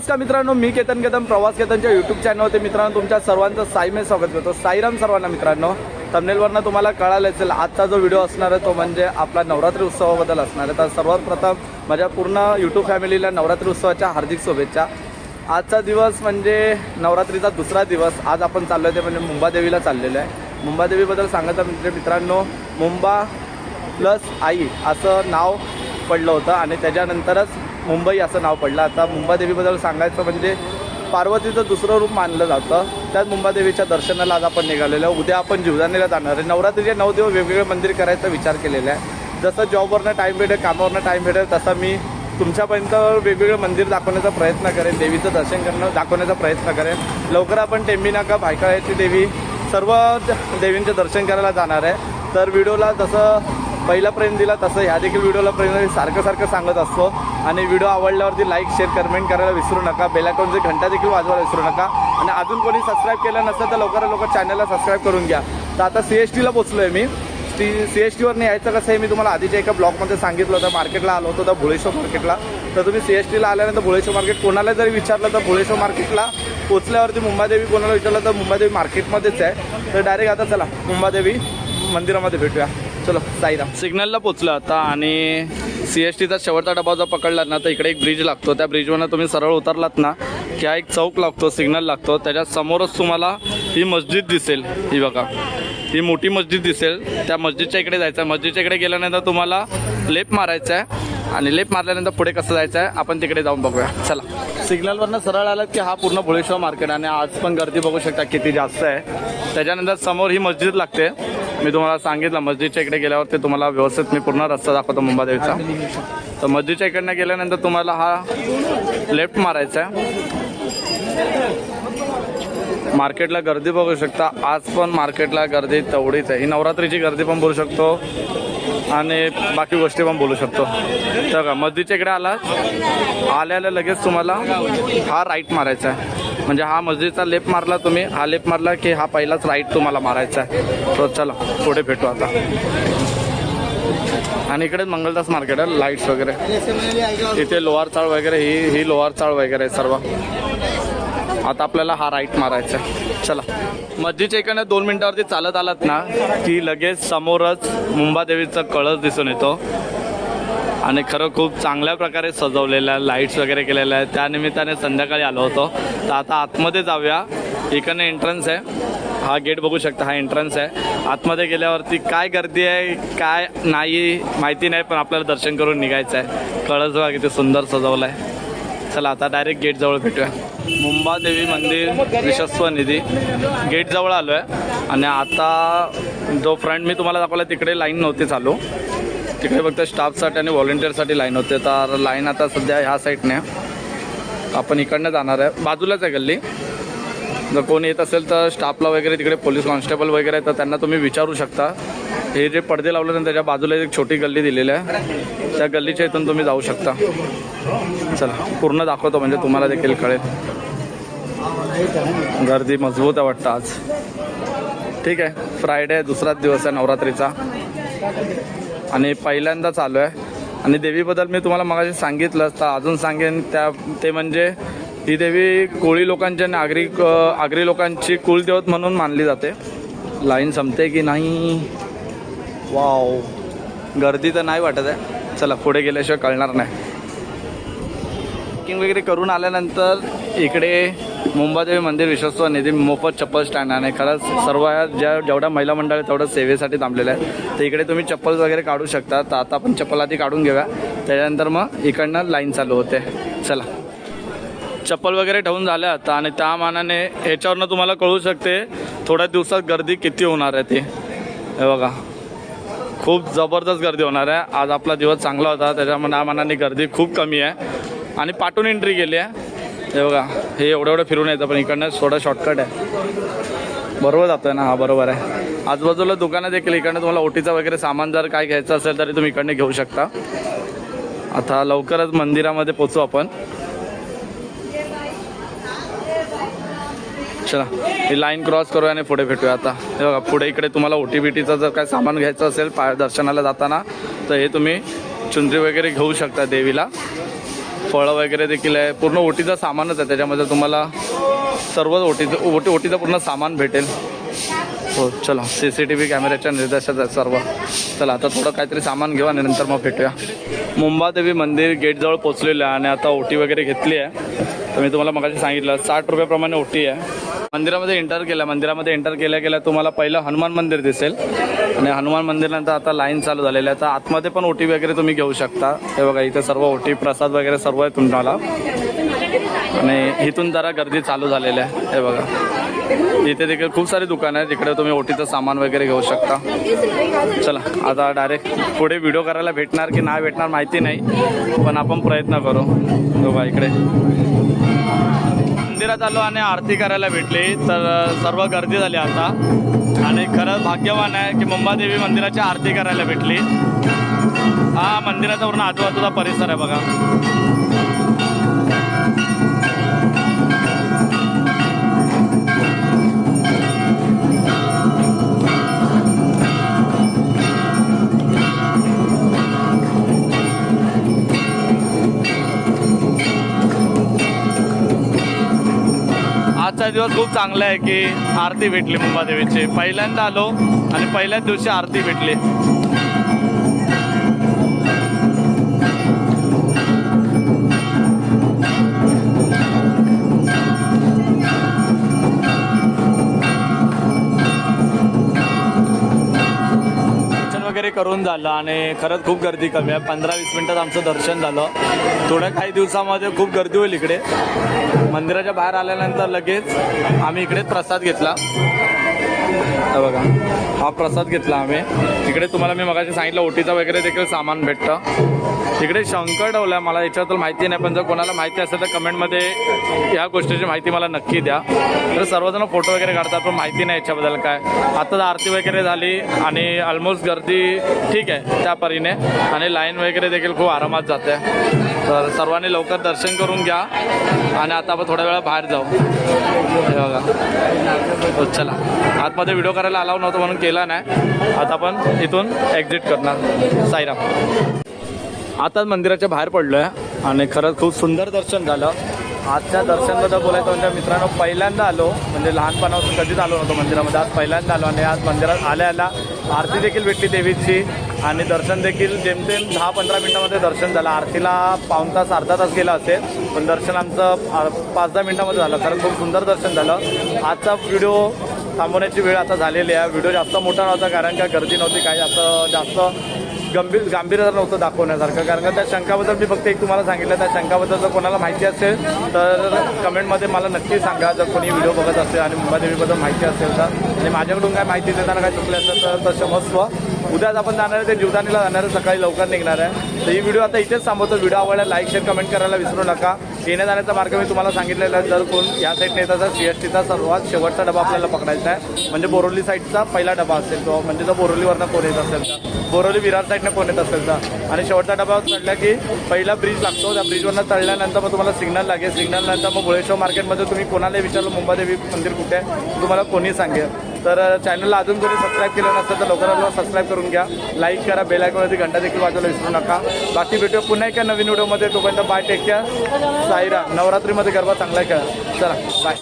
नमस्कार मित्रांनो मी केतन केतन प्रवास केतनच्या यूट्यूब चॅनलवरती मित्रांनो तुमच्या सर्वांचं साईमे स्वागत करतो. साईराम सर्वांना मित्रांनो तमनेलवरनं तुम्हाला कळालं असेल आजचा जो व्हिडिओ असणार आहे तो म्हणजे आपला नवरात्री उत्सवाबद्दल असणार आहे. तर सर्वात प्रथम माझ्या पूर्ण यूट्यूब फॅमिलीला नवरात्री उत्सवाच्या हार्दिक शुभेच्छा. आजचा दिवस म्हणजे नवरात्रीचा दुसरा दिवस. आज आपण चाललो आहे ते म्हणजे मुंबादेवीला चाललेलं आहे. मुंबादेवीबद्दल सांगायचं म्हणजे मित्रांनो मुंबा प्लस आई असं नाव पडलं होतं आणि त्याच्यानंतरच मुंबई असं नाव पडलं. आता मुंबादेवीबद्दल सांगायचं म्हणजे पार्वतीचं दुसरं रूप मानलं जातं. त्याच मुंबादेवीच्या दर्शनाला आज आपण निघालेलो आहे. उद्या आपण जीवदानीला जाणार आहे. नवरात्रीचे नऊ दिवस वेगवेगळे मंदिर करायचा विचार केलेला आहे. जसं जॉबवरनं टाईम भेटेल कामावरनं टाईम भेटेल तसा मी तुमच्यापर्यंत वेगवेगळे मंदिर दाखवण्याचा प्रयत्न करेन. देवीचं दर्शन करणं दाखवण्याचा प्रयत्न करेन. लवकर आपण टेंबीनाका भायकाळ्याची देवी सर्व देवींचे दर्शन करायला जाणार आहे. तर व्हिडिओला जसं पहिला प्रेम दिला तसं ह्या देखील व्हिडिओला प्रेम सारखं सारखं सांगत असतो. आणि व्हिडिओ आवडल्यावरती लाईक शेअर कमेंट करायला विसरू नका. बेलाकॉनची घंटा देखील वाजवायला विसरू नका. आणि अजून कोणी सबस्क्राईब केलं नसेल तर लवकरात लवकर चॅनलला सबस्क्राईब करून घ्या. तर आता सी एस टीला पोचलो आहे मी. सी सी एस टीवर यायचं कसं आहे मी तुम्हाला आधीच्या एका ब्लॉकमध्ये सांगितलं होतं. मार्केटला आलो होतो तर भुळेश्वर मार्केटला तर तुम्ही सी एस टीला आल्यानंतर भुळेश्वर मार्केट कोणाला जरी विचारलं तर भुळेश्वर मार्केटला पोचल्यावरती मुंबादेवी कोणाला विचारलं तर मुंबादेवी मार्केटमध्येच आहे. तर डायरेक्ट आता चला मुंबादेवी मंदिरामध्ये भेटूया. चलो साईराम सिग्नलला पोचलो आता आणि सी एस टीचा शेवटचा डबा जर पकडला ना तर इकडे एक ब्रिज लागतो. त्या ब्रिजवरनं तुम्ही सरळ उतरलात ना की हा एक चौक लागतो सिग्नल लागतो. त्याच्या समोरच तुम्हाला ही मस्जिद दिसेल. ही बघा. ही मोठी मस्जिद दिसेल. त्या मस्जिदच्या इकडे जायचं आहे मस्जिदच्या इकडे गेल्यानंतर तुम्हाला लेप मारायचा आहे आणि लेप मारल्यानंतर पुढे कसं जायचं आहे आपण तिकडे जाऊन बघूया. चला. सिग्नलवरनं सरळ आलं की हा पूर्ण भुळेश्वर मार्केट आणि आज पण गर्दी बघू शकता किती जास्त आहे. त्याच्यानंतर समोर ही मस्जिद लागते. मी तुम्हाला सांगितलं मस्जिदच्या इकडे गेल्यावर ते तुम्हाला व्यवस्थित मी पूर्ण रस्ता दाखवतो मुंबादेवीचा. तर मस्जिदच्या इकडनं गेल्यानंतर तुम्हाला हा लेफ्ट मारायचा आहे. मार्केटला गर्दी बघू शकता. आज पण मार्केटला गर्दी तेवढीच आहे. ही नवरात्रीची गर्दी पण बघू शकतो. आणि बाकी गोष्टी पण बोलू शकतो. तर का मस्जिदच्या इकडे आला. आल्याला लगेच तुम्हाला हा राईट मारायचा आहे. म्हणजे हा मस्जिदचा लेप मारला तुम्ही हा लेप मारला की हा पहिलाच राईट तुम्हाला मारायचा आहे. तर चला पुढे भेटू आता. आणि इकडे मंगलदास मार्केट आहे लाईट्स वगैरे. इथे लोहार चाळ वगैरे ही ही लोहार चाळ वगैरे आहे सर्व. आता आपल्याला हा राईट मारायचा आहे. चला. मस्जिदच्या इकडनं दोन मिनिटावरती चालत आलात ना की लगेच समोरच मुंबादेवीचा कळस दिसून येतो. आणि खरं खूप चांगल्या प्रकारे सजवलेलं आहे लाईट्स वगैरे केलेल्या आहेत. त्यानिमित्ताने संध्याकाळी आलो होतो. तर आता आतमध्ये जाऊया. इकडनं एंट्रन्स आहे. हा गेट बघू शकता हा एंट्रन्स आहे. आतमध्ये गेल्यावरती काय गर्दी आहे काय नाही माहिती नाही पण आपल्याला दर्शन करून निघायचं आहे. कळस बघा किती सुंदर सजवलं आहे चला आता डायरेक्ट गेटजवळ भेटूया. मुंबादेवी मंदिर विश्वस्व निधी. गेटजवळ आलो आहे आणि आता जो फ्रंट मी तुम्हाला दाखवला तिकडे लाईन नव्हती चालू. तिकडे फक्त स्टाफसाठी आणि व्हॉलेंटिअरसाठी लाईन होते. तर लाईन आता सध्या ह्या साईडने आहे. आपण इकडनं जाणार आहे. बाजूलाच आहे गल्ली. जर कोणी येत असेल तर स्टाफला वगैरे तिकडे पोलीस कॉन्स्टेबल वगैरे आहे तर त्यांना तुम्ही विचारू शकता. हे जे पडदे लावले ना त्याच्या बाजूला एक छोटी गल्ली दिलेली आहे. त्या गल्लीच्या इथून तुम्ही जाऊ शकता. चला पूर्ण दाखवतो म्हणजे तुम्हाला देखील कळेल. गर्दी मजबूत आहे वाटतं आज. ठीक आहे फ्रायडे आहे दुसराच दिवस आहे नवरात्रीचा. आणि पहिल्यांदा चालू आहे. आणि देवीबद्दल मी तुम्हाला मगाशी सांगितलं तर अजून सांगेन त्या ते म्हणजे ही देवी कोळी लोकांच्या आणि आगरी आगरी लोकांची कुलदेवत म्हणून मानली जाते. लाईन संपते की नाही? वाव गर्दी तर नाही वाटत आहे. चला पुढे गेल्याशिवाय कळणार नाही. बुकिंग वगैरे करून आल्यानंतर इकडे मुंबादेवी मंदिर विश्वस्त निधी मोफत चप्पल स्टँड आणि खरंच सर्व ज्या जेवढ्या महिला मंडळ आहे तेवढं सेवेसाठी थांबलेलं आहे तर इकडे तुम्ही चप्पल वगैरे काढू शकता. तर आता आपण चप्पल आधी काढून घेऊया. त्याच्यानंतर मग इकडनं लाईन चालू होते. चला. चप्पल वगैरे ठेवून झाल्या आता आणि त्या मानाने ह्याच्यावरनं तुम्हाला कळू शकते थोड्या दिवसात गर्दी किती होणार आहे ती. हे बघा. खूप जबरदस्त गर्दी होणार आहे. आज आपला दिवस चांगला होता त्याच्यामुळे त्या मानाने गर्दी खूप कमी आहे. आणि पाठून एंट्री केली आहे. हे बघा हे एवढं एवढं फिरून येतं पण इकडनं थोडं शॉर्टकट आहे. बरोबर जातोय ना हा बरोबर आहे. आजूबाजूला दुकानं देखील इकडनं तुम्हाला ओटीचं वगैरे सामान जर काय घ्यायचं असेल तरी तुम्ही इकडनं घेऊ शकता. आता लवकरच मंदिरामध्ये पोचू आपण. चला ही लाईन क्रॉस करूया आणि पुढे भेटूया आता. हे बघा पुढे इकडे तुम्हाला ओ टी बी टीचं जर काय सामान घ्यायचं असेल पाय दर्शनाला जाताना तर हे तुम्ही चुंदरी वगैरे घेऊ शकता देवीला. फळं वगैरे देखील आहे. पूर्ण ओटीचं सामानच आहे. त्याच्यामध्ये तुम्हाला सर्व ओटीचं ओटी ओटीचं पूर्ण सामान भेटेल. हो चला सी सी टी व्ही कॅमेऱ्याच्या निर्देशात आहे सर्व. चला आता थोडं काहीतरी सामान घेऊ आणि नंतर मग भेटूया. मुंबादेवी मंदिर गेटजवळ पोचलेलं आहे आणि आता ओटी वगैरे घेतली आहे. तर मी तुम्हाला मगाशी सांगितलं साठ रुपयाप्रमाणे ओटी आहे. मंदिरामध्ये एंटर केलं. मंदिरामध्ये एंटर केल्या गेल्या तुम्हाला पहिलं हनुमान मंदिर दिसेल. आणि हनुमान मंदिरनंतर आता लाईन चालू झालेली आहे. तर आतमध्ये पण ओटी वगैरे तुम्ही घेऊ शकता. हे बघा इथे सर्व ओटी प्रसाद वगैरे सर्व आहे तुम्हाला. आणि इथून जरा गर्दी चालू झालेली आहे. हे बघा. इथे देखील खूप सारी दुकानं आहेत. तिकडे तुम्ही ओटीचं सामान वगैरे घेऊ शकता. चला आता डायरेक्ट पुढे व्हिडिओ करायला भेटणार की नाही भेटणार माहिती नाही. पण आपण प्रयत्न करू. बघा इकडे. मंदिरात आलो आणि आरती करायला भेटली. तर सर्व गर्दी झाली आता. आणि खरंच भाग्यवान आहे की मुंबादेवी मंदिराची आरती करायला भेटली. हा मंदिराचा पूर्ण आजूबाजूचा परिसर आहे बघा. आजचा दिवस खूप चांगला आहे की आरती भेटली मुंबादेवीची. पहिल्यांदा आलो आणि पहिल्याच दिवशी आरती भेटली. करून झालं आणि खरंच खूप गर्दी कमी आहे. पंधरा वीस मिनिटात आमचं दर्शन झालं. थोड्या काही दिवसामध्ये खूप गर्दी होईल इकडे. मंदिराच्या बाहेर आल्यानंतर लगेच आम्ही इकडेच प्रसाद घेतला. हा बघा. हा प्रसाद घेतला आम्ही. तिकडे तुम्हाला मी मगाशी सांगितलं ओटीचा वगैरे देखील सामान भेटतं. इकडे शंकर डवला मला याच्याबद्दल माहिती नाही पण जर कोणाला माहिती असेल तर कमेंटमध्ये या गोष्टीची माहिती मला नक्की द्या. तर सर्वजण फोटो वगैरे काढतात पण माहिती नाही याच्याबद्दल काय. आता तर आरती वगैरे झाली आणि ऑलमोस्ट गर्दी ठीक आहे त्या परीने. आणि लाईन वगैरे देखील खूप आरामात जाते. तर सर्वांनी लवकर दर्शन करून घ्या आणि आता आपण थोड्या वेळा बाहेर जाऊ. हे बघा. हो, चला. आतमध्ये व्हिडिओ करायला अलाव नव्हतं म्हणून केला नाही. आता आपण इथून एक्झिट करणार. साईराम. आताच मंदिराच्या बाहेर पडलो आहे आणि खरंच खूप सुंदर दर्शन झालं. आजच्या दर्शनबद्दल बोलायचं म्हणजे मित्रांनो पहिल्यांदा आलो. म्हणजे लहानपणापासून कधीच आलो नव्हतो मंदिरामध्ये. आज पहिल्यांदा आलो आणि आज मंदिरात आल्याला आरती देखील भेटली देवीची. आणि दर्शन देखील जेमतेम दहा पंधरा मिनिटामध्ये दर्शन झालं. आरतीला पाऊण तास अर्धा तास गेला असेल पण दर्शन आमचं पाच दहा मिनिटामध्ये झालं. कारण खूप सुंदर दर्शन झालं. आजचा व्हिडिओ थांबवण्याची वेळ आता झालेली आहे. व्हिडिओ जास्त मोठा नव्हता कारण का गर्दी नव्हती काही असं जास्त गंभीर गांभीर्य नव्हतं दाखवण्यासारखं कारण का त्या शंकाबद्दल मी फक्त एक तुम्हाला सांगितलं त्या शंकाबद्दल जर कोणाला माहिती असेल तर कमेंटमध्ये मला नक्की सांगा. जर कोणी व्हिडिओ बघत असेल आणि मुंबादेवीबद्दल माहिती असेल तर आणि माझ्याकडून काय माहिती देताना काय चुकलं असेल तर तसं मस्व उद्याच आपण जाणार आहे ते जीवदानीला जाणार आहे सकाळी लवकर निघणार आहे. तर ही व्हिडिओ आता इथेच थांबवतो. व्हिडिओ आवडला लाईक शेअर कमेंट करायला विसरू नका. येण्या जाण्याचा मार्ग मी तुम्हाला सांगितलेला आहे. जर कोण या साईडने येत तर सी एस टीचा सर्वात शेवटचा डबा आपल्याला पकडायचा आहे. म्हणजे बोरोली साईडचा पहिला डबा असेल तो. म्हणजे जर बोरोलीवरनं कोण येत असेल तर. बोरोली विरार साईडनं कोण येत असेल तर. आणि शेवटचा डबा चढला की पहिला ब्रिज लागतो. त्या ब्रिजवरनं चढल्यानंतर मग तुम्हाला सिग्नल लागेल. सिग्नलनंतर मग भुळेश्वर मार्केटमध्ये तुम्ही कोणालाही विचारलं मुंबादेवी मंदिर कुठे आहे? तुम्हाला कोणी सांगेल. तर चॅनलला अजून कोणी सबस्क्राईब केलं नसेल तर लवकरात लवकर सबस्क्राईब करून घ्या. लाईक करा बेल आयकॉनवरती घंटा देखील वाजवायला विसरू नका. बाकी भेटू पुन्हा एका नवीन व्हिडिओमध्ये तोपर्यंत बाय टेक केअर सायरा नवरात्रीमध्ये गरबा चांगला खेळा. चला बाय